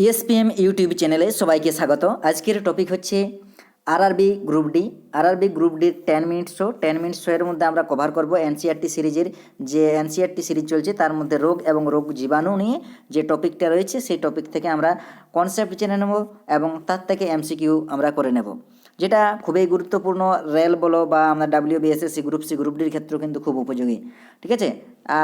E ইএসপিএম YouTube চ্যানেলে সবাইকে স্বাগত। আজকের টপিক হচ্ছে RRB group D RRB group ডির ten minute show ten minute show এর মধ্যে আমরা কভার করব এনসিআরটি সিরিজের যে এনসিআরটি সিরিজ চলছে, তার মধ্যে রোগ এবং রোগ জীবাণু নিয়ে যে টপিকটা রয়েছে, সেই টপিক থেকে আমরা কনসেপ্ট জেনে নেব এবং তার থেকে এমসিকিউ আমরা করে নেব। যেটা খুবই গুরুত্বপূর্ণ রেল বলো বা আমরা W BSSC group C group ডির ক্ষেত্রেও কিন্তু খুব উপযোগী। ঠিক আছে?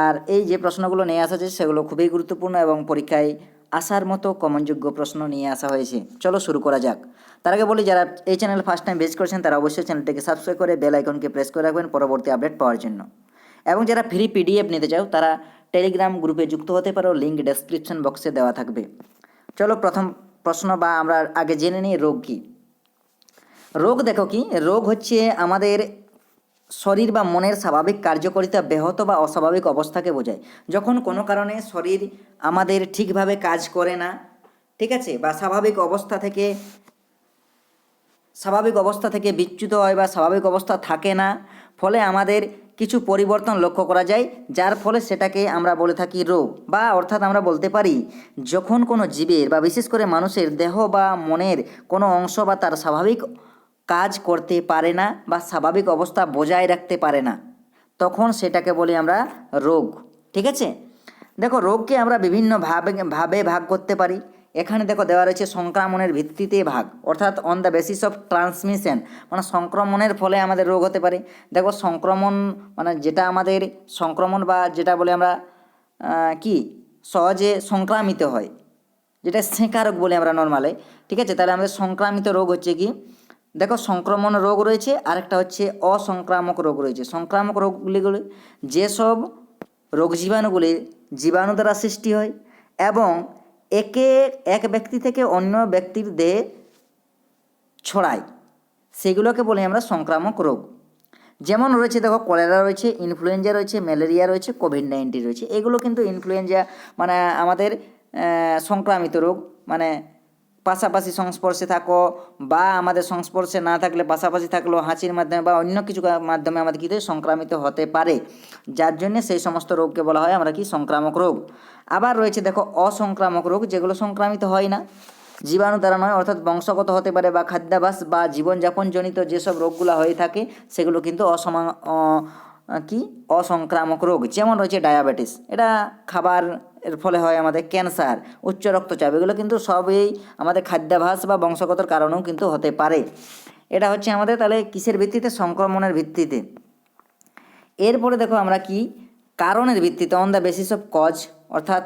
আর এই যে প্রশ্নগুলো নিয়ে আসা হয়েছে সেগুলো খুবই গুরুত্বপূর্ণ এবং পরীক্ষায় আসার মতো কমনযোগ্য প্রশ্ন নিয়ে আসা হয়েছে। চলো শুরু করা যাক। তার আগে বলি, যারা এই চ্যানেল ফার্স্ট টাইম ভিজিট করেছেন, তারা অবশ্যই চ্যানেলটিকে সাবস্ক্রাইব করে বেল আইকনকে প্রেস করে রাখবেন পরবর্তী আপডেট পাওয়ার জন্য। এবং যারা ফ্রি পিডিএফ নিতে চাও, তারা টেলিগ্রাম গ্রুপে যুক্ত হতে পারো লিঙ্ক ডেসক্রিপশন বক্সে দেওয়া থাকবে। চলো প্রথম প্রশ্ন বা আমরা আগে জেনে নিই, রোগ কী? রোগ দেখো কি? রোগ হচ্ছে আমাদের শরীর বা মনের স্বাভাবিক কার্যকারিতা ব্যাহত বা অস্বাভাবিক অবস্থাকে বোঝায়। যখন কোনো কারণে শরীর আমাদের ঠিকভাবে কাজ করে না, ঠিক আছে, বা স্বাভাবিক অবস্থা থেকে, স্বাভাবিক অবস্থা থেকে বিচ্যুত হয় বা স্বাভাবিক অবস্থা থাকে না, ফলে আমাদের কিছু পরিবর্তন লক্ষ্য করা যায়, যার ফলে সেটাকে আমরা বলে থাকি রোগ বা অর্থাৎ আমরা বলতে পারি, যখন কোনো জীবের বা বিশেষ করে মানুষের দেহ বা মনের কোনো অংশ বা তার স্বাভাবিক কাজ করতে পারে না বা স্বাভাবিক অবস্থা বজায় রাখতে পারে না। তখন সেটাকে বলি আমরা রোগ। ঠিক আছে? দেখো, রোগকে আমরা বিভিন্ন ভাবে ভাবে ভাগ করতে পারি। এখানে দেখো দেওয়া রয়েছে সংক্রমণের ভিত্তিতে ভাগ, অর্থাৎ on the basis of transmission মানে সংক্রমণের ফলে আমাদের রোগ হতে পারে। দেখো, সংক্রমণ মানে যেটা আমাদের সংক্রমণ বা যেটা বলে আমরা কি? সহজে সংক্রামিত হয়। যেটা সেঁকা রোগ বলি আমরা নর্মালে ঠিক আছে? তাহলে আমাদের সংক্রামিত রোগ হচ্ছে কি? দেখো সংক্রমণ রোগ রয়েছে, আরেকটা হচ্ছে অসংক্রামক রোগ রয়েছে। সংক্রামক রোগগুলিগুলি যেসব রোগ জীবাণুগুলি জীবাণু দ্বারা সৃষ্টি হয় এবং একে, এক ব্যক্তি থেকে অন্য ব্যক্তির দেহে ছড়ায়। সেগুলোকে বলি আমরা সংক্রামক রোগ। যেমন রয়েছে দেখো, কলেরা রয়েছে ইনফ্লুয়েঞ্জা রয়েছে ম্যালেরিয়া রয়েছে কোভিড নাইন্টিন রয়েছে। এগুলো কিন্তু ইনফ্লুয়েঞ্জা মানে আমাদের সংক্রামিত রোগ। মানে পাশাপাশি সংস্পর্শে থাকো বা আমাদের সংস্পর্শে না থাকলে পাশাপাশি থাকলেও হাঁচির মাধ্যমে বা অন্য কিছু মাধ্যমে আমাদের কী সংক্রামিত হতে পারে। যার জন্য সেই সমস্ত রোগকে বলা হয় আমরা কি সংক্রামক রোগ। আবার রয়েছে দেখো অসংক্রামক রোগ, যেগুলো সংক্রামিত হয় না। জীবাণু দ্বারা নয়, অর্থাৎ বংশগত হতে পারে বা খাদ্যাভ্যাস বা জীবনযাপনজনিত যেসব রোগগুলো হয়ে থাকে, সেগুলো কিন্তু অসমা কি? অসংক্রামক রোগ, যেমন রয়েছে ডায়াবেটিস। এটা খাবার এর ফলে হয় আমাদের ক্যান্সার, উচ্চ রক্তচাপ, এগুলো কিন্তু সবই আমাদের খাদ্যাভাস বা বংশগতর কারণেও কিন্তু হতে পারে। এটা হচ্ছে আমাদের তাহলে কিসের ভিত্তিতে? সংক্রমণের ভিত্তিতে। এরপরে দেখো আমরা কি? কারণের ভিত্তিতে on the basis of cause অর্থাৎ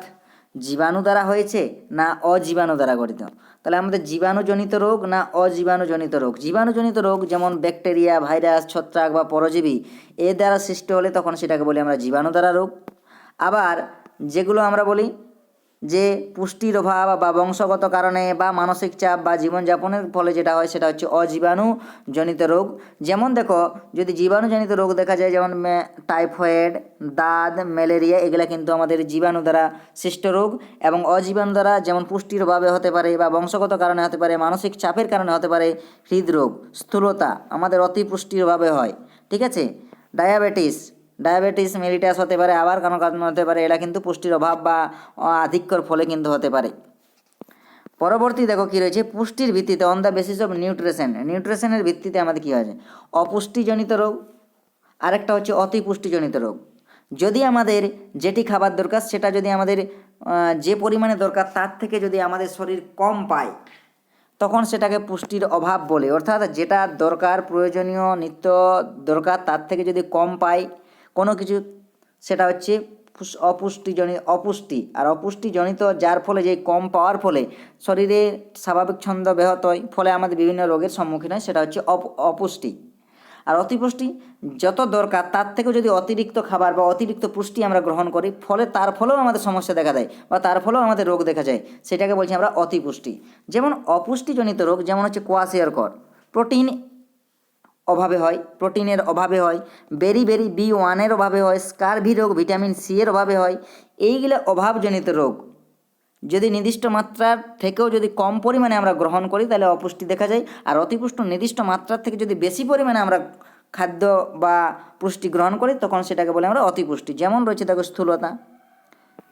জীবাণু দ্বারা হয়েছে না অজীবাণু দ্বারা গঠিত? তাহলে আমাদের জীবাণুজনিত রোগ না অজীবাণুজনিত রোগ? জীবাণুজনিত রোগ যেমন ব্যাকটেরিয়া, ভাইরাস, ছত্রাক বা পরজীবী, এ দ্বারা সৃষ্টি হলে তখন সেটাকে বলি আমরা জীবাণু দ্বারা রোগ। আবার যেগুলো আমরা বলি যে পুষ্টির অভাব বা বংশগত কারণে বা মানসিক চাপ বা জীবনযাপনের ফলে যেটা হয় সেটা হচ্ছে অজীবাণুজনিত রোগ। যেমন দেখো, যদি জীবাণুজনিত রোগ দেখা যায়, যেমন টাইফয়েড, দাঁত, ম্যালেরিয়া, এগুলা কিন্তু আমাদের জীবাণু দ্বারা সৃষ্ট রোগ এবং অজীবাণু দ্বারা যেমন পুষ্টির অভাবে হতে পারে বা বংশগত কারণে হতে পারে, মানসিক চাপের কারণে হতে পারে হৃদরোগ, স্থূলতা আমাদের অতি পুষ্টির অভাবে হয়। ঠিক আছে? ডায়াবেটিস ডায়াবেটিস মেলিটাস হতে পারে, আবার কোনো কারণ হতে পারে এটা কিন্তু পুষ্টির অভাব বা আধিক্যর ফলে কিন্তু হতে পারে। পরবর্তী দেখো কী রয়েছে, পুষ্টির ভিত্তিতে on the basis of nutrition নিউট্রিশনের ভিত্তিতে আমাদের কী হয়েছে? অপুষ্টিজনিত রোগ, আরেকটা হচ্ছে অতি পুষ্টিজনিত রোগ। যদি আমাদের যেটি খাবার দরকার, সেটা যদি আমাদের যে পরিমাণে দরকার, তার থেকে যদি আমাদের শরীর কম পায়, তখন সেটাকে পুষ্টির অভাব বলে। অর্থাৎ যেটা দরকার, প্রয়োজনীয়, নিত্য দরকার, তার থেকে যদি কম পাই কোনো কিছু, সেটা হচ্ছে পুষ- অপুষ্টিজনিত অপুষ্টি। আর অপুষ্টিজনিত যার ফলে যে কম পাওয়ার ফলে শরীরে স্বাভাবিক ছন্দ ব্যাহত হয়, ফলে আমাদের বিভিন্ন রোগের সম্মুখীন হয়, সেটা হচ্ছে অপ- অপুষ্টি। আর অতিপুষ্টি যত দরকার, তার থেকেও যদি অতিরিক্ত খাবার বা অতিরিক্ত পুষ্টি আমরা গ্রহণ করি, ফলে তার ফলেও আমাদের সমস্যা দেখা দেয় বা তার ফলেও আমাদের রোগ দেখা যায়, সেটাকে বলছি আমরা অতিপুষ্টি। যেমন অপুষ্টিজনিত রোগ, যেমন হচ্ছে কোয়াশিয়ার কর, প্রোটিন অভাবে হয়, প্রোটিনের অভাবে হয়, বেরি বেরি বি ওয়ানের অভাবে হয়, স্কারভি রোগ, ভিটামিন সি এর অভাবে হয়, এইগুলো অভাবজনিত রোগ। যদি নির্দিষ্ট মাত্রার থেকেও যদি কম পরিমাণে আমরা গ্রহণ করি, তাহলে অপুষ্টি দেখা যায়। আর অতিপুষ্ট নির্দিষ্ট মাত্রার থেকে যদি বেশি পরিমাণে আমরা খাদ্য বা পুষ্টি গ্রহণ করি, তখন সেটাকে বলে আমরা অতিপুষ্টি। যেমন রয়েছে দেখো স্থূলতা,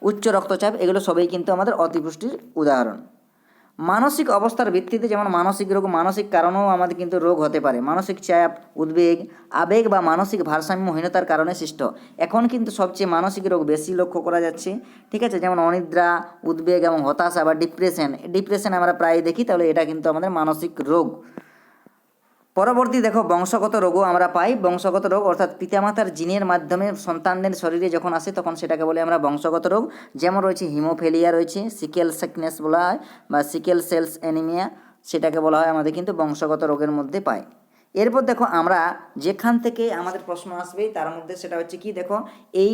উচ্চ রক্তচাপ, এগুলো সবই কিন্তু আমাদের অতিপুষ্টির উদাহরণ। মানসিক অবস্থার ভিত্তিতে যেমন মানসিক রোগ, মানসিক কারণেও আমাদের কিন্তু রোগ হতে পারে। মানসিক চাপ, উদ্বেগ, আবেগ বা মানসিক ভারসাম্যহীনতার কারণে সৃষ্ট। এখন কিন্তু সবচেয়ে মানসিক রোগ বেশি লক্ষ্য করা যাচ্ছে। ঠিক আছে? যেমন অনিদ্রা, উদ্বেগ এবং হতাশা বা ডিপ্রেশন ডিপ্রেশন আমরা প্রায় দেখি, তাহলে এটা কিন্তু আমাদের মানসিক রোগ। পরবর্তী দেখো, বংশগত রোগও আমরা পাই। বংশগত রোগ অর্থাৎ পিতামাতার জিনের মাধ্যমে সন্তানদের শরীরে যখন আসে, তখন সেটাকে বলে আমরা বংশগত রোগ। যেমন রয়েছে হিমোফেলিয়া রয়েছে, সিকেল সিকনেস বলা হয়, বা সিকেল সেলস অ্যানিমিয়া, সেটাকে বলা হয়, আমাদের কিন্তু বংশগত রোগের মধ্যে পাই এরপর দেখো, আমরা যেখান থেকে আমাদের প্রশ্ন আসবে, তার মধ্যে সেটা হচ্ছে কি, দেখো, এই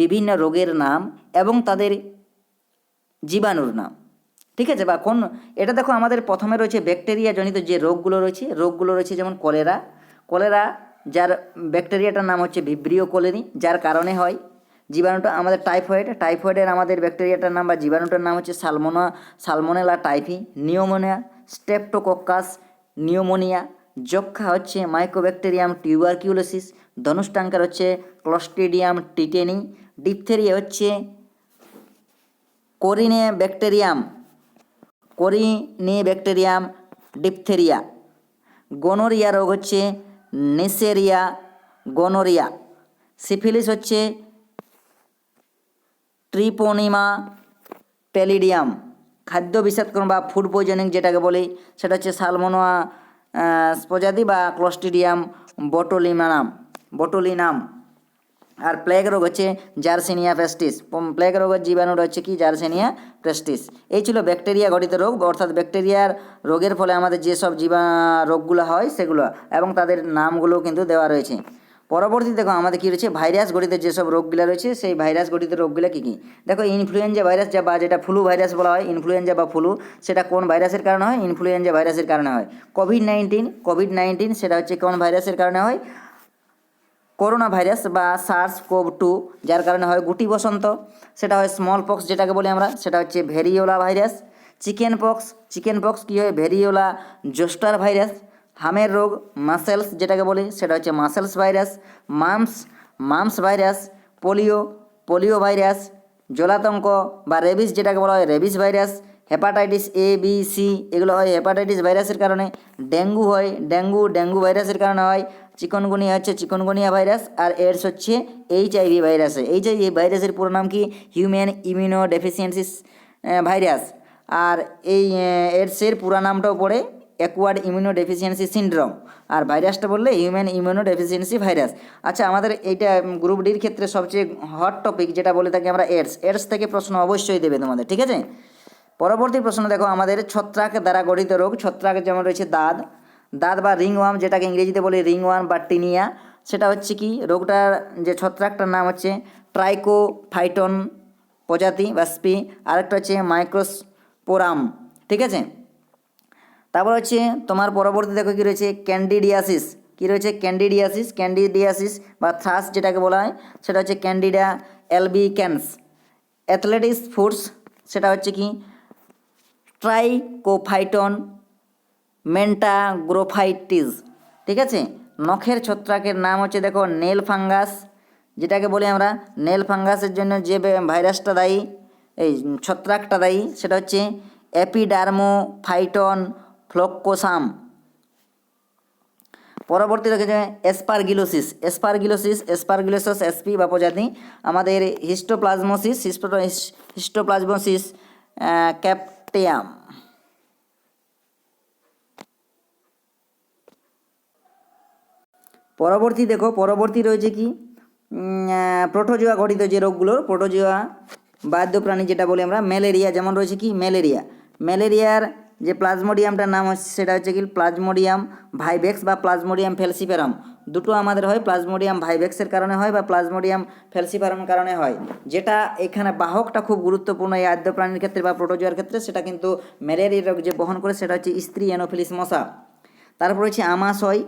বিভিন্ন রোগের নাম এবং তাদের জীবাণুর নাম। ঠিক আছে? বা কোন, এটা দেখো আমাদের প্রথমে রয়েছে ব্যাকটেরিয়া জনিত যে রোগগুলো রয়েছে রোগগুলো রয়েছে যেমন কলেরা। কলেরা, যার ব্যাকটেরিয়াটার নাম হচ্ছে ভিব্রিও কোলেরি যার কারণে হয়। জীবাণুটা আমাদের টাইফয়েড টাইফয়েডের আমাদের ব্যাকটেরিয়াটার নাম বা জীবাণুটার নাম হচ্ছে সালমোনা salmonella typhi pneumonia streptococcus pneumoniae যক্ষা হচ্ছে মাইক্রোব্যাকটেরিয়াম টিউবারকিউলোসিস ধনুষ্টাঙ্কার হচ্ছে ক্লস্ট্রিডিয়াম টিটেনি ডিপথেরিয়া হচ্ছে corynebacterium corynebacterium diphtheriae. Gonorrhoea রোগ হচ্ছে নেসেরিয়া গনোরিয়া। সিফিলিস হচ্ছে ট্রিপোনিমা প্যালিডিয়াম। খাদ্য বিষাক্তকরণ বা ফুড পয়জনিং যেটাকে বলি, সেটা হচ্ছে সালমোনোয়া প্রজাতি বা ক্লস্টিডিয়াম বটোলিমানাম, বটোলিনাম। আর প্লেগ রোগ হচ্ছে জার্সিনিয়া পেস্টিস প্লেগ রোগের জীবাণুটা হচ্ছে কি? জার্সিনিয়া পেস্টিস এই ছিল ব্যাকটেরিয়া গঠিত রোগ, অর্থাৎ ব্যাকটেরিয়ার রোগের ফলে আমাদের যেসব জীবা, রোগগুলো হয় সেগুলো, এবং তাদের নামগুলো কিন্তু দেওয়া রয়েছে। পরবর্তী দেখো আমাদের কী রয়েছে? ভাইরাস গঠিত যেসব রোগগুলো রয়েছে, সেই ভাইরাস গঠিত রোগগুলো কী কী? দেখো ইনফ্লুয়েঞ্জা ভাইরাস যা বা যেটা ফ্লু ভাইরাস বলা হয় ইনফ্লুয়েঞ্জা বা ফ্লু সেটা কোন ভাইরাসের কারণে হয়? ইনফ্লুয়েঞ্জা ভাইরাসের কারণে হয়। কোভিড নাইন্টিন কোভিড নাইন্টিন সেটা হচ্ছে কোন ভাইরাসের কারণে হয়? করোনা ভাইরাস বা সার্স কোভ টু যার কারণে হয় গুটি বসন্ত সেটা হয় স্মল পক্স যেটাকে বলি আমরা, সেটা হচ্ছে variola virus chicken pox chicken pox কী হয়? ভেরিওলা জোস্টার ভাইরাস হামের রোগ, মাসেলস যেটাকে বলি, সেটা হচ্ছে measles virus, mumps mumps virus, polio polio virus জলাতঙ্ক বা রেবিস যেটাকে বলা হয়, rabies virus, hepatitis A B C এগুলো হয় হেপাটাইটিস ভাইরাসের কারণে, ডেঙ্গু হয়, ডেঙ্গু ডেঙ্গু ভাইরাসের কারণে হয় চিকনগুনিয়া হচ্ছে চিকনগুনিয়া ভাইরাস আর এডস হচ্ছে এইচ আইভি ভাইরাসে। এইচ আইভি ভাইরাসের পুরো নাম কি? Human immunodeficiencies virus. আর এই এডসের পুরো নামটাও পড়ে অ্যাকোয়ার্ড ইমিউনো ডেফিসিয়েন্সি সিন্ড্রোম আর ভাইরাসটা বললে হিউম্যান ইমিউনো ডেফিসিয়েন্সি ভাইরাস আচ্ছা আমাদের এইটা গ্রুপ ডির ক্ষেত্রে সবচেয়ে হট টপিক যেটা বলে থাকি আমরা এডস। এডস থেকে প্রশ্ন অবশ্যই দেবে তোমাদের, ঠিক আছে? পরবর্তী প্রশ্ন দেখো, আমাদের ছত্রাক দ্বারা গঠিত রোগ। ছত্রাক যেমন রয়েছে দাঁত দাঁত বা রিংওয়ার্ম যেটাকে ইংরেজিতে বলি রিংওয়ার্ম বা টিনিয়া, সেটা হচ্ছে কি রোগটার যে ছত্রাকটার নাম হচ্ছে ট্রাইকোফাইটন প্রজাতি বা স্পি, আরেকটা হচ্ছে মাইক্রোস্পোরাম, ঠিক আছে? তারপর হচ্ছে তোমার পরবর্তী দেখো কী রয়েছে? ক্যান্ডিডিয়াসিস। কী রয়েছে? ক্যান্ডিডিয়াসিস ক্যান্ডিডিয়াসিস বা থ্রাস যেটাকে বলা হয়, সেটা হচ্ছে candida albi albicans. Athlete's foot সেটা হচ্ছে কি? ট্রাইকোফাইটন মেন্টাগ্রোফাইটিস, ঠিক আছে? নখের ছত্রাকের নাম হচ্ছে, দেখো, নেল ফাঙ্গাস, যেটাকে বলি আমরা। নেল ফাঙ্গাসের জন্য যে ভাইরাসটা দায়ী, এই ছত্রাকটা দায়ী, সেটা হচ্ছে অ্যাপিডার্মোফাইটন ফ্লোকোসাম পরবর্তী রয়েছে এসপারগিলোসিস। এসপারগিলোসিস এসপারগিলোসিস, এসপি বা প্রজাতি আমাদের হিস্টোপ্লাজমোসিস হিস্টোপ্লাজমোসিস ক্যাপটিয়াম। পরবর্তী দেখো, পরবর্তী রয়েছে কি? প্রোটোজোয়া গঠিত যে রোগগুলো প্রোটোজোয়া বাদ্য প্রাণী যেটা বলি আমরা, ম্যালেরিয়া যেমন রয়েছে কি? ম্যালেরিয়া। ম্যালেরিয়ার যে প্লাজমোডিয়ামটার নাম হচ্ছে, সেটা হচ্ছে কি? প্লাজমোডিয়াম ভাইভেক্স বা প্লাজমোডিয়াম ফেলসিফেরাম। দুটো আমাদের হয়, প্লাজমোডিয়াম ভাইভেক্সের কারণে হয় বা প্লাজমোডিয়াম ফেলসিফেরামের কারণে হয়। যেটা এখানে বাহকটা খুব গুরুত্বপূর্ণ এই আদ্য প্রাণীর ক্ষেত্রে বা প্রোটোজোয়ার ক্ষেত্রে, সেটা কিন্তু ম্যালেরিয়া রোগ যে বহন করে, সেটা হচ্ছে স্ত্রী অ্যানোফিলিস মশা। তারপর হচ্ছে আমাশয়।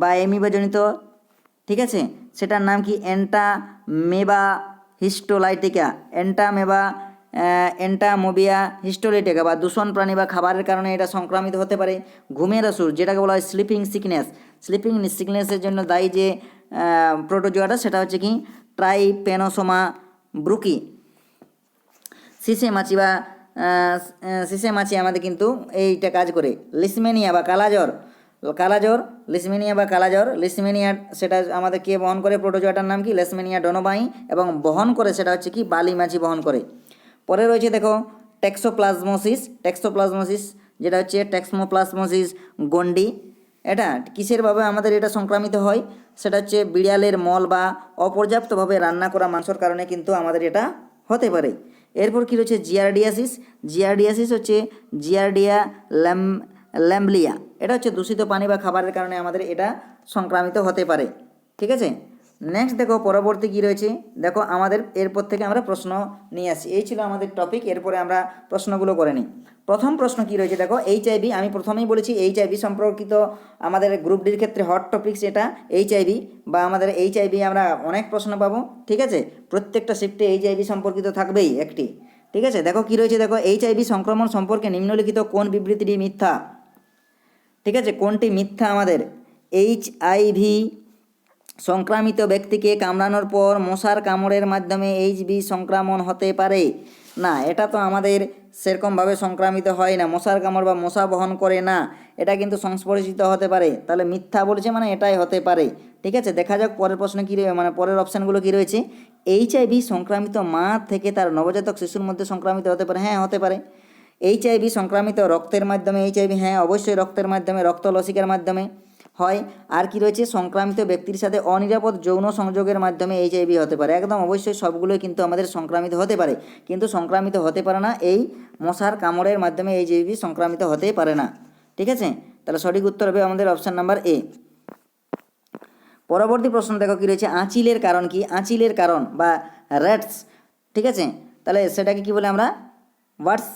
বা এমিবাজনিত, ঠিক আছে? সেটার নাম কি? এন্টামেবা হিস্টোলাইটিকা এন্টামেবা এন্টামোবিয়া হিস্টোলাইটিকা বা দূষণ প্রাণী বা খাবারের কারণে এটা সংক্রামিত হতে পারে। ঘুমের অসুর যেটাকে বলা হয় স্লিপিং সিকনেস। স্লিপিং সিকনেসের জন্য দায়ী যে প্রোটোজোয়াটা, সেটা হচ্ছে কি? ট্রাইপেনোসোমা ব্রুকি। সিসে মাছি বা সিসে মাছি আমাদের কিন্তু এইটা কাজ করে। লিসমেনিয়া বা কালাজ্বর। কালাজ্বর, লিসমেনিয়া বা কালাজ্বর, লিসমেনিয়া সেটা আমাদের কে বহন করে? প্রোটোজোয়াটার নাম কি? লেসমিনিয়া ডোনোবাই এবং বহন করে সেটা হচ্ছে কি? বালি মাছি বহন করে। পরে রয়েছে দেখো, টেক্সোপ্লাজমোসিস। টেক্সোপ্লাজমোসিস যেটা হচ্ছে টেক্সমোপ্লাজমোসিস গন্ডি এটা কিসের ভাবে আমাদের এটা সংক্রামিত হয়? সেটা হচ্ছে বিড়ালের মল বা অপর্যাপ্তভাবে রান্না করা মাংসর কারণে কিন্তু আমাদের এটা হতে পারে। এরপর কী রয়েছে? জিয়ারডিয়াসিস। জিয়ারডিয়াসিস হচ্ছে জিয়ারডিয়া ল্যাম ল্যাম্বলিয়া। এটা হচ্ছে দূষিত পানি বা খাবারের কারণে আমাদের এটা সংক্রামিত হতে পারে। ঠিক আছে? নেক্সট দেখো, পরবর্তী কী রয়েছে? দেখো, আমাদের এরপর থেকে আমরা প্রশ্ন নিয়ে আসি এই ছিল আমাদের টপিক এরপরে আমরা প্রশ্নগুলো করে নিই। প্রথম প্রশ্ন কী রয়েছে? দেখো এইচআইভি আমি প্রথমেই বলেছি এইচআইভি সম্পর্কিত আমাদের গ্রুপ ডির ক্ষেত্রে হট টপিকস এটা। এইচআইভি বা আমাদের এইচআইভি আমরা অনেক প্রশ্ন পাবো। ঠিক আছে? প্রত্যেকটা শিফটে এইচআইভি সম্পর্কিত থাকবেই একটি। ঠিক আছে? দেখো কী রয়েছে? দেখো এইচআইভি সংক্রমণ সম্পর্কে নিম্নলিখিত কোন বিবৃতিটি মিথ্যা? ঠিক আছে? কোনটি মিথ্যা আমাদের? এইচ আইভি সংক্রামিত ব্যক্তিকে কামড়ানোর পর মশার কামড়ের মাধ্যমে এইচবি সংক্রমণ হতে পারে? না, এটা তো আমাদের সেরকমভাবে সংক্রামিত হয় না। মশার কামড় বা মশা বহন করে না। এটা কিন্তু সংস্পর্শিত হতে পারে। তাহলে মিথ্যা বলেছে মানে এটাই হতে পারে। ঠিক আছে? দেখা যাক পরের প্রশ্ন কী মানে পরের অপশানগুলো কী রয়েছে? এইচআইভি সংক্রামিত মা থেকে তার নবজাতক শিশুর মধ্যে সংক্রামিত হতে পারে। হ্যাঁ হতে পারে। এইচআইভি সংক্রামিত রক্তের মাধ্যমে এইচআইভি হ্যাঁ অবশ্যই রক্তের মাধ্যমে, রক্ত লসিকার মাধ্যমে হয়। আর কি রয়েছে? সংক্রামিত ব্যক্তির সাথে অনিরাপদ যৌন সংযোগের মাধ্যমে এইচআইভি হতে পারে। একদম অবশ্যই সবগুলোই কিন্তু আমাদের সংক্রামিত হতে পারে। কিন্তু সংক্রামিত হতে পারে না, এই মশার কামড়ের মাধ্যমে এইচআইভি সংক্রামিত হতে পারে না। ঠিক আছে? তাহলে সঠিক উত্তর হবে আমাদের অপশান নাম্বার এ পরবর্তী প্রশ্ন দেখো, কী রয়েছে? আঁচিলের কারণ কি? আঁচিলের কারণ বা র্যাটস ঠিক আছে? তাহলে সেটাকে কি বলে আমরা? ওয়াটস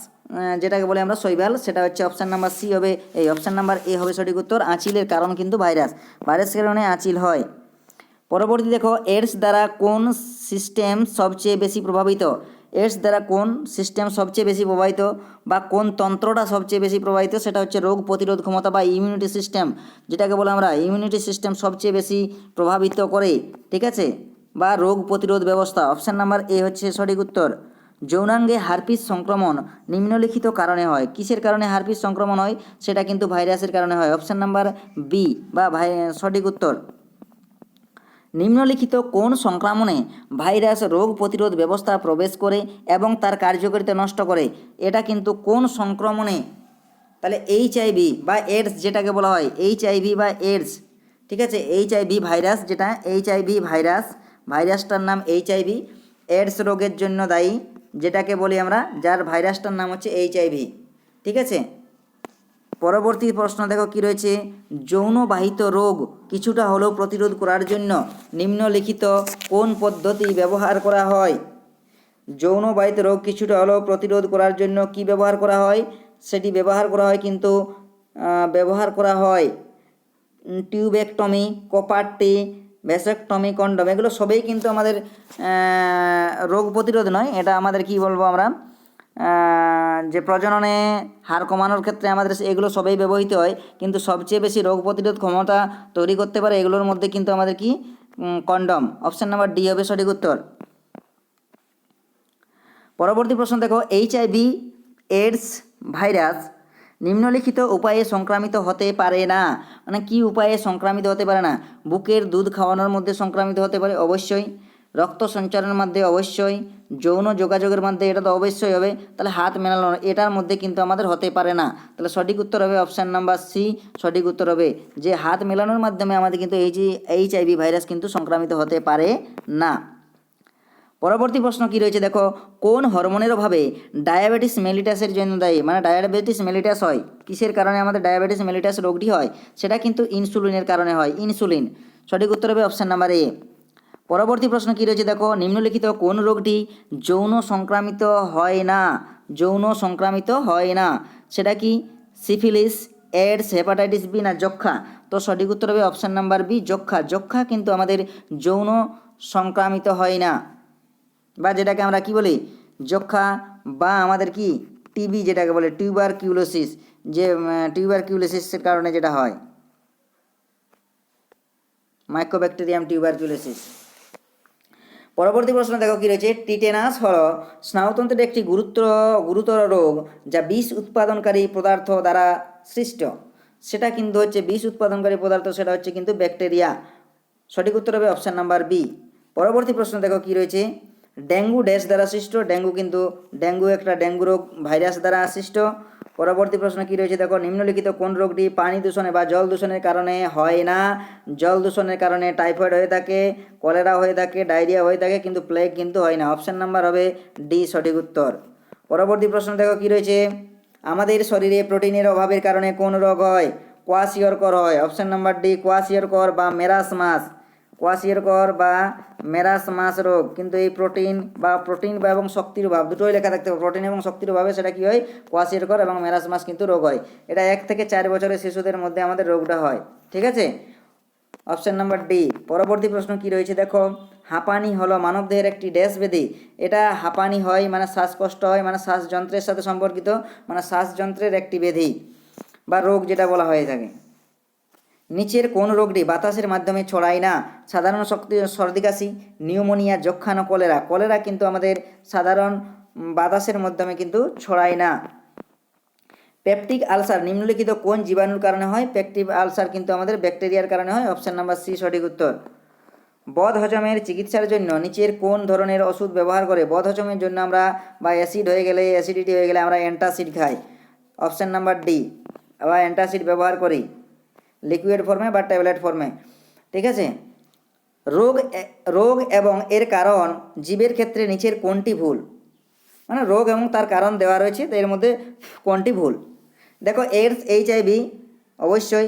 যেটাকে বলে আমরা শৈবাল, সেটা হচ্ছে অপশান নাম্বার সি হবে, এই অপশান নাম্বার এ হবে সঠিক উত্তর, আঁচিলের কারণ কিন্তু ভাইরাস ভাইরাসের কারণে আঁচিল হয়। পরবর্তী দেখো, এডস দ্বারা কোন সিস্টেম সবচেয়ে বেশি প্রভাবিত? এডস দ্বারা কোন সিস্টেম সবচেয়ে বেশি প্রভাবিত? বা কোন তন্ত্রটা সবচেয়ে বেশি প্রভাবিত? সেটা হচ্ছে রোগ প্রতিরোধ ক্ষমতা বা ইমিউনিটি সিস্টেম যেটাকে বলে আমরা ইমিউনিটি সিস্টেম সবচেয়ে বেশি প্রভাবিত করে, ঠিক আছে? বা রোগ প্রতিরোধ ব্যবস্থা অপশান নাম্বার এ হচ্ছে সঠিক উত্তর। যৌনাঙ্গে হারপিস সংক্রমণ নিম্নলিখিত কারণে হয়। কিসের কারণে হারপিস সংক্রমণ হয়? সেটা কিন্তু ভাইরাসের কারণে হয়। অপশান নাম্বার বি বা ভাই, সঠিক উত্তর। নিম্নলিখিত কোন সংক্রমণে ভাইরাস রোগ প্রতিরোধ ব্যবস্থা প্রবেশ করে এবং তার কার্যকারিতা নষ্ট করে? এটা কিন্তু কোন সংক্রমণে? তাহলে এইচআইভি বা এডস যেটাকে বলা হয় এইচআইভি বা এডস। ঠিক আছে? এইচআইভি ভাইরাস যেটা এইচআইভি ভাইরাস। ভাইরাসটার নাম এইচআইভি এডস রোগের জন্য দায়ী। যেটাকে বলি আমরা, যার ভাইরাসটার নাম হচ্ছে এইচআইভি ঠিক আছে? পরবর্তী প্রশ্ন দেখো কি রয়েছে? যৌনবাহিত রোগ কিছুটা হলেও প্রতিরোধ করার জন্য নিম্নলিখিত কোন পদ্ধতি ব্যবহার করা হয়? যৌনবাহিত রোগ কিছুটা হলেও প্রতিরোধ করার জন্য কি ব্যবহার করা হয়? সেটি ব্যবহার করা হয় কিন্তু ব্যবহার করা হয় টিউবেকটমি কপারটি ভ্যাসেকটমি কন্ডম এগুলো সবই কিন্তু আমাদের রোগ প্রতিরোধ নয়। এটা আমাদের কি বলব আমরা? যে প্রজননে হার কমানোর ক্ষেত্রে আমাদের এগুলো সবই ব্যবহৃত হয়। কিন্তু সবচেয়ে বেশি রোগ প্রতিরোধ ক্ষমতা তৈরি করতে পারে এগুলোর মধ্যে কিন্তু আমাদের কি? কন্ডম। অপশান নাম্বার ডি হবে সঠিক উত্তর। পরবর্তী প্রশ্ন দেখো এইচআইভি এডস ভাইরাস নিম্নলিখিত উপায়ে সংক্রামিত হতে পারে না। মানে কি উপায়ে সংক্রামিত হতে পারে না? বুকের দুধ খাওয়ানোর মধ্যে সংক্রামিত হতে পারে, অবশ্যই। রক্ত সঞ্চারের মধ্যে অবশ্যই। যৌন যোগাযোগের মধ্যে এটা তো অবশ্যই হবে। তাহলে হাত মেলানো, এটার মধ্যে কিন্তু আমাদের হতে পারে না। তাহলে সঠিক উত্তর হবে অপশান নাম্বার সি সঠিক উত্তর হবে যে হাত মেলানোর মাধ্যমে আমাদের কিন্তু এই যে এইচআইভি ভাইরাস কিন্তু সংক্রামিত হতে পারে না। পরবর্তী প্রশ্ন কি রয়েছে? দেখো, কোন হরমোনের অভাবে ডায়াবেটিস মেলিটাসের জন্য দায়ী? মানে ডায়াবেটিস মেলিটাস হয়। কিসের কারণে আমাদের ডায়াবেটিস মেলিটাস রোগটি হয়? সেটা কিন্তু ইনসুলিনের কারণে হয়। ইনসুলিন সঠিক উত্তর হবে অপশান নাম্বার এ পরবর্তী প্রশ্ন কি রয়েছে? দেখো, নিম্নলিখিত কোন রোগটি যৌন সংক্রামিত হয় না? যৌন সংক্রামিত হয় না। সেটা কি সিফিলিস, এডস, হেপাটাইটিস বি না যক্ষা তো সঠিক উত্তর হবে অপশান নাম্বার বি যক্ষা যক্ষা কিন্তু আমাদের যৌন সংক্রামিত হয় না। বা যেটাকে আমরা কি বলি? যক্ষা বা আমাদের কি? টিবি যেটাকে বলে টিউবার কিউলোসিস যে টিউবার কিউলোসিসের কারণে যেটা হয়। মাইক্রোব্যাকটেরিয়াম টিউবার কিউলোসিস পরবর্তী প্রশ্ন দেখো কি রয়েছে? টিটেনাস হল স্নায়ুতন্ত্রের একটি গুরুত্ব গুরুতর রোগ যা বিষ উৎপাদনকারী পদার্থ দ্বারা সৃষ্ট। সেটা কিন্তু হচ্ছে বিষ উৎপাদনকারী পদার্থ, সেটা হচ্ছে কিন্তু ব্যাকটেরিয়া। সঠিক উত্তর হবে অপশান নাম্বার বি। পরবর্তী প্রশ্ন দেখো কি রয়েছে? ডেঙ্গু ড্যাশ দ্বারা সৃষ্ট, ডেঙ্গু কিন্তু ডেঙ্গু একটা ডেঙ্গু রোগ, ভাইরাস দ্বারা সৃষ্ট। পরবর্তী প্রশ্ন কি রয়েছে? দেখো, নিম্নলিখিত কোন রোগটি পানি দূষণে বা জল দূষণের কারণে হয় না? জল দূষণের কারণে টাইফয়েড হয়ে থাকে, কলেরা হয়ে থাকে, ডায়রিয়া হয়ে থাকে, কিন্তু প্লেগ কিন্তু হয় না। অপশান নাম্বার হবে ডি, সঠিক উত্তর। পরবর্তী প্রশ্ন দেখো কি রয়েছে? আমাদের শরীরে প্রোটিনের অভাবের কারণে কোন রোগ হয়? কোয়াশিয়রকর হয়। অপশান নাম্বার ডি কোয়াশিয়রকর বা মেরাসমাস কোয়াশিয়রকর বা মেরাসমাস রোগ। কিন্তু এই প্রোটিন বা প্রোটিন বা এবং শক্তির অভাব, দুটোই লেখা থাকতে হবে। প্রোটিন এবং শক্তির অভাবে সেটা কী হয়? কোয়াশিয়রকর এবং মেরাসমাস কিন্তু রোগ হয়। এটা এক থেকে চার বছরের শিশুদের মধ্যে আমাদের রোগটা হয়। ঠিক আছে? অপশান নাম্বার ডি, পরবর্তী প্রশ্ন কি রয়েছে? দেখো, হাঁপানি হলো মানবদেহের একটি ড্যাশ ব্যাধি এটা হাঁপানি হয় মানে শ্বাসকষ্ট হয় মানে শ্বাসযন্ত্রের সাথে সম্পর্কিত মানে শ্বাসযন্ত্রের একটি ব্যাধি বা রোগ যেটা বলা হয়ে থাকে। নিচের কোন রোগটি বাতাসের মাধ্যমে ছড়ায় না? সাধারণ শক্তি সর্দি কাশি নিউমোনিয়া যক্ষানো কলেরা। কলেরা কিন্তু আমাদের সাধারণ বাতাসের মাধ্যমে কিন্তু ছড়ায় না। পেপটিক আলসার, নিম্নলিখিত কোন জীবাণুর কারণে হয়? পেপটিক আলসার কিন্তু আমাদের ব্যাকটেরিয়ার কারণে হয়। অপশান নাম্বার সি, সঠিক উত্তর। বদ হজমের চিকিৎসার জন্য নিচের কোন ধরনের ওষুধ ব্যবহার করে? বদ হজমের জন্য আমরা বা অ্যাসিড হয়ে গেলে, অ্যাসিডিটি হয়ে গেলে আমরা অ্যান্টাসিড খাই। অপশান নাম্বার ডি, বা অ্যান্টাসিড ব্যবহার করি। লিকুইড ফর্মে বা ট্যাবলেট ফর্মে ঠিক আছে? রোগ রোগ এবং এর কারণ জীবের ক্ষেত্রে নিচের কোনটি ভুল? মানে রোগ এবং তার কারণ দেওয়া রয়েছে এর মধ্যে কোনটি ভুল? দেখো এইডস এইচআইভি অবশ্যই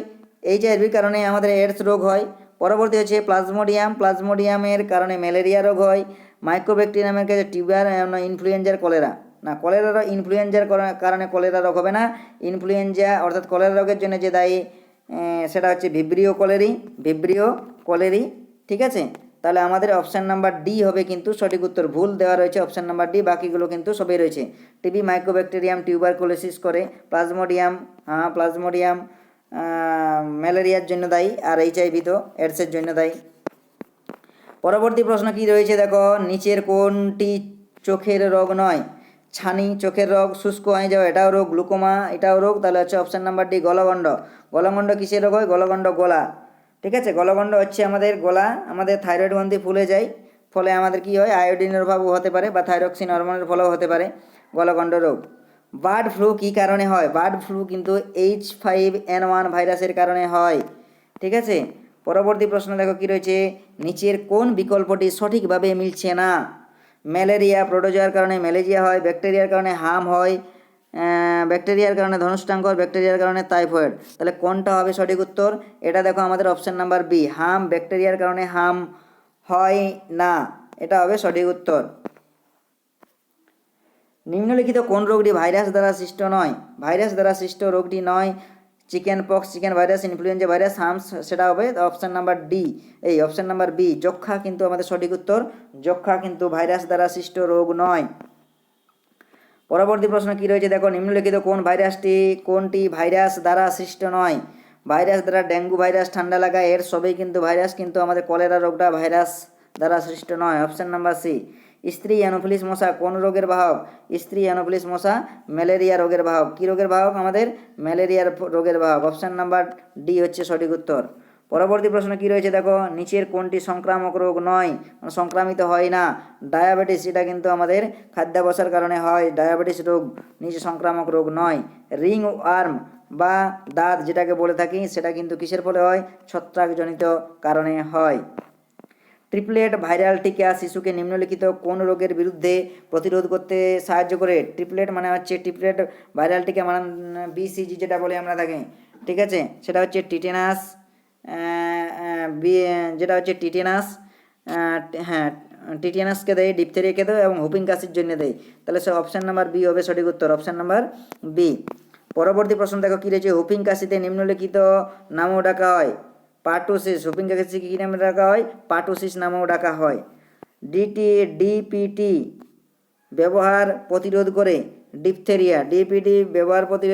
এইচআইভির কারণে আমাদের এইডস রোগ হয়। পরবর্তী হচ্ছে প্লাজমোডিয়াম, প্লাজমোডিয়ামের কারণে ম্যালেরিয়া রোগ হয়। মাইক্রোব্যাকটেরিয়ামের কাছে টিউবার ইনফ্লুয়েঞ্জার কলেরা না কলেরার ইনফ্লুয়েঞ্জার কারণে কলেরা রোগ হবে না। ইনফ্লুয়েঞ্জা অর্থাৎ কলেরা রোগের জন্য যে দায়ী সেটা হচ্ছে ভিব্রিও কলেরি ভিব্রিও কলেরি ঠিক আছে? তাহলে আমাদের অপশান নাম্বার ডি হবে কিন্তু, সঠিক উত্তর ভুল দেওয়া রয়েছে অপশান নাম্বার ডি বাকিগুলো কিন্তু সবই রয়েছে। টিবি মাইক্রোব্যাকটেরিয়াম টিউবারকুলোসিস করে প্লাজমোডিয়াম হ্যাঁ প্লাজমোডিয়াম ম্যালেরিয়ার জন্য দায়ী, আর এইচআইভি তো এডসের জন্য দায়ী। পরবর্তী প্রশ্ন কি রয়েছে? দেখো, নিচের কোনটি চোখের রোগ নয়? ছানি, চোখের রোগ, শুষ্ক হয়ে যাওয়া, এটাও রোগ, গ্লুকোমা, এটাও রোগ, তাহলে হচ্ছে অপশান নাম্বার ডি গলগণ্ড। গলগণ্ড কিসের রোগ হয়? গলগণ্ড গলা। ঠিক আছে? গলগণ্ড হচ্ছে আমাদের গলা, আমাদের থাইরয়েড গ্রন্থি ফুলে যায়, ফলে আমাদের কি হয়? আয়োডিনের অভাবও হতে পারে, বা থাইরক্সিন হরমোনের ফলেও হতে পারে, গলগণ্ড রোগ। বার্ড ফ্লু কী কারণে হয়? বার্ড ফ্লু কিন্তু এইচ ফাইভ এন ওয়ান ভাইরাসের কারণে হয়। ঠিক আছে? পরবর্তী প্রশ্ন দেখো, কি রয়েছে? নিচের কোন বিকল্পটি সঠিকভাবে মিলছে না? ম্যালেরিয়া প্রোটোজোয়ার কারণে ম্যালেরিয়া হয়, ব্যাকটেরিয়ার কারণে হাম হয় ব্যাকটেরিয়ার কারণে ধনুষ্টাঙ্কর, ব্যাকটেরিয়ার কারণে টাইফয়েড। তাহলে কোনটা হবে সঠিক উত্তর? এটা দেখো আমাদের অপশান নাম্বার বি হাম ব্যাকটেরিয়ার কারণে হাম হয় না। এটা হবে সঠিক উত্তর। নিম্নলিখিত কোন রোগটি ভাইরাস দ্বারা সৃষ্ট নয়? ভাইরাস দ্বারা সৃষ্ট রোগটি নয়। Chicken pox, chicken virus, influenza virus humps সেটা হবে অপশান নাম্বার ডি। এই অপশান নাম্বার বি, যক্ষা কিন্তু আমাদের সঠিক উত্তর। যক্ষা কিন্তু ভাইরাস দ্বারা সৃষ্ট রোগ নয়। পরবর্তী প্রশ্ন কি রয়েছে? দেখো, নিম্নলিখিত কোন ভাইরাসটি, কোনটি ভাইরাস দ্বারা সৃষ্ট নয়? ভাইরাস দ্বারা ডেঙ্গু ভাইরাস, ঠান্ডা লাগা, এর সবই কিন্তু ভাইরাস, কিন্তু আমাদের কলেরা রোগটা ভাইরাস দ্বারা সৃষ্ট নয়। অপশন নাম্বার সি স্ত্রী অ্যানোফিলিস মশা কোন রোগের বাহক স্ত্রী অ্যানোফিলিস মশা ম্যালেরিয়া রোগের বাহক কী রোগের বাহক আমাদের ম্যালেরিয়ার রোগের বাহক অপশান নাম্বার ডি হচ্ছে সঠিক উত্তর। পরবর্তী প্রশ্ন কি রয়েছে? দেখো, নিচের কোনটি সংক্রামক রোগ নয়? মানে সংক্রামিত হয় না। ডায়াবেটিস, এটা কিন্তু আমাদের খাদ্যাভ্যাসের কারণে হয়। ডায়াবেটিস রোগ নিচে সংক্রামক রোগ নয়। রিং আর্ম বা দাঁত যেটাকে বলে থাকি, সেটা কিন্তু কিসের ফলে হয়? ছত্রাকজনিত কারণে হয়। ট্রিপলেট ভাইরাল টিকা শিশুকে নিম্নলিখিত কোন রোগের বিরুদ্ধে প্রতিরোধ করতে সাহায্য করে? ট্রিপলেট মানে হচ্ছে ট্রিপলেট ভাইরাল টিকা মানে বিসিজি যেটা বলে আমরা থাকি ঠিক আছে? সেটা হচ্ছে টিটেনাস যেটা হচ্ছে টিটেনাস হ্যাঁ টিটেনাসকে দেয়, ডিপথেরিয়াকে দেয় এবং হুপিং কাশির জন্য দেয়। তাহলে সে অপশান নাম্বার বি হবে সঠিক উত্তর। অপশান নাম্বার বি পরবর্তী প্রশ্ন দেখো, কী রয়েছে? হুপিং কাশিতে নিম্নলিখিত নামও ডাকা হয়। পাটোসিস কাশি কী নামে ডাকা হয়? পাটোসিস নামেও ডাকা হয়। ডিটি ডিপিটি ব্যবহার প্রতিরোধ করে ডিপথেরিয়া। ডিপিটি ব্যবহার প্রতি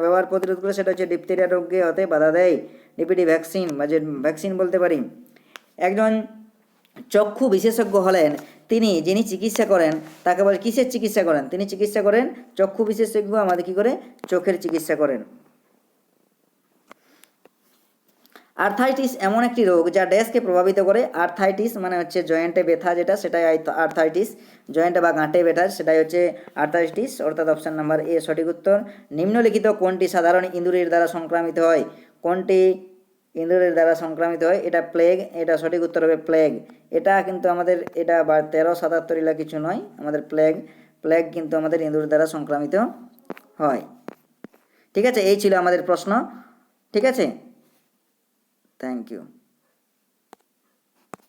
ব্যবহার প্রতিরোধ করে সেটা হচ্ছে ডিপথেরিয়া রোগকে হতে বাধা দেয়। ডিপিটি ভ্যাকসিন বা যে ভ্যাকসিন বলতে পারি। একজন চক্ষু বিশেষজ্ঞ হলেন, তিনি যিনি চিকিৎসা করেন, তাকে বলে কিসের চিকিৎসা করেন? তিনি চিকিৎসা করেন, চক্ষু বিশেষজ্ঞ আমাদের কী করে? চোখের চিকিৎসা করেন। আর্থাইটিস এমন একটি রোগ যা ড্যাশকে প্রভাবিত করে। আর্থাইটিস মানে হচ্ছে জয়েন্টে ব্যথা যেটা, সেটাই আর্থাইটিস জয়েন্টে বা গাঁটে ব্যথা, সেটাই হচ্ছে আর্থাইটিস অর্থাৎ অপশন নাম্বার এ সঠিক উত্তর। নিম্নলিখিত কোনটি সাধারণ ইঁদুরের দ্বারা সংক্রামিত হয়? কোনটি ইঁদুরের দ্বারা সংক্রামিত হয়? এটা প্লেগ এটা সঠিক উত্তর হবে প্লেগ এটা কিন্তু আমাদের, এটা বা তেরো সাতাত্তর ইলা কিছু নয়, আমাদের প্লেগ প্লেগ কিন্তু আমাদের ইঁদুর দ্বারা সংক্রামিত হয়। ঠিক আছে, এই ছিল আমাদের প্রশ্ন। ঠিক আছে? Thank you.